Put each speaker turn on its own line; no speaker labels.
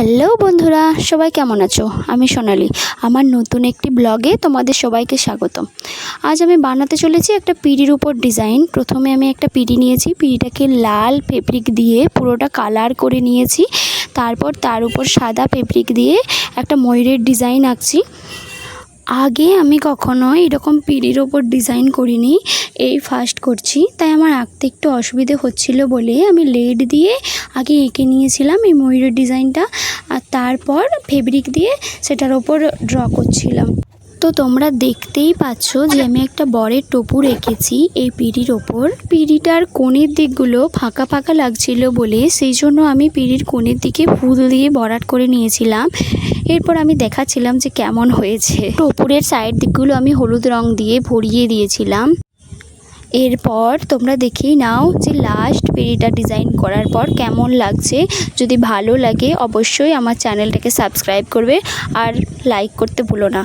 Hello বন্ধুরা, সবাই কেমন আছো? আমি সোনালি। আমার নতুন একটি ব্লগে তোমাদের সবাইকে স্বাগতম। আজ আমি বানাতে চলেছি একটা পিড়ির উপর ডিজাইন। প্রথমে আমি একটা পিড়ি নিয়েছি। পিড়িটাকে লাল ফেব্রিক দিয়ে পুরোটা কালার করে নিয়েছি। তারপর তার উপর সাদা ফেব্রিক দিয়ে একটা ময়ূরের ডিজাইন আঁকছি। আগে আমি কখনো এরকম পিড়ির ওপর ডিজাইন করিনি, এই ফার্স্ট করছি। তাই আমার আঁকতে একটু অসুবিধে হচ্ছিল বলে আমি লেড দিয়ে আগে এঁকে নিয়েছিলাম এই ময়ূরের ডিজাইনটা আর তারপর ফেব্রিক দিয়ে সেটার ওপর ড্র করছিলাম। তো তোমরা দেখতেই পাচ্ছ যে আমি একটা বরের টপুর এঁকেছি এই পিঁড়ির ওপর। পিঁড়িটার কোণের দিকগুলো ফাঁকা ফাঁকা লাগছিল বলে সেই জন্য আমি পিঁড়ির কোণের দিকে ফুল দিয়ে ভরাট করে নিয়েছিলাম। এরপর আমি দেখাচ্ছিলাম যে কেমন হয়েছে। টপুরের সাইড দিকগুলো আমি হলুদ রং দিয়ে ভরিয়ে দিয়েছিলাম। এরপর তোমরা দেখেই নাও যে লাস্ট পেরিটা ডিজাইন করার পর কেমন লাগছে। যদি ভালো লাগে অবশ্যই আমার চ্যানেলটাকে সাবস্ক্রাইব করবে আর লাইক করতে ভুলো না।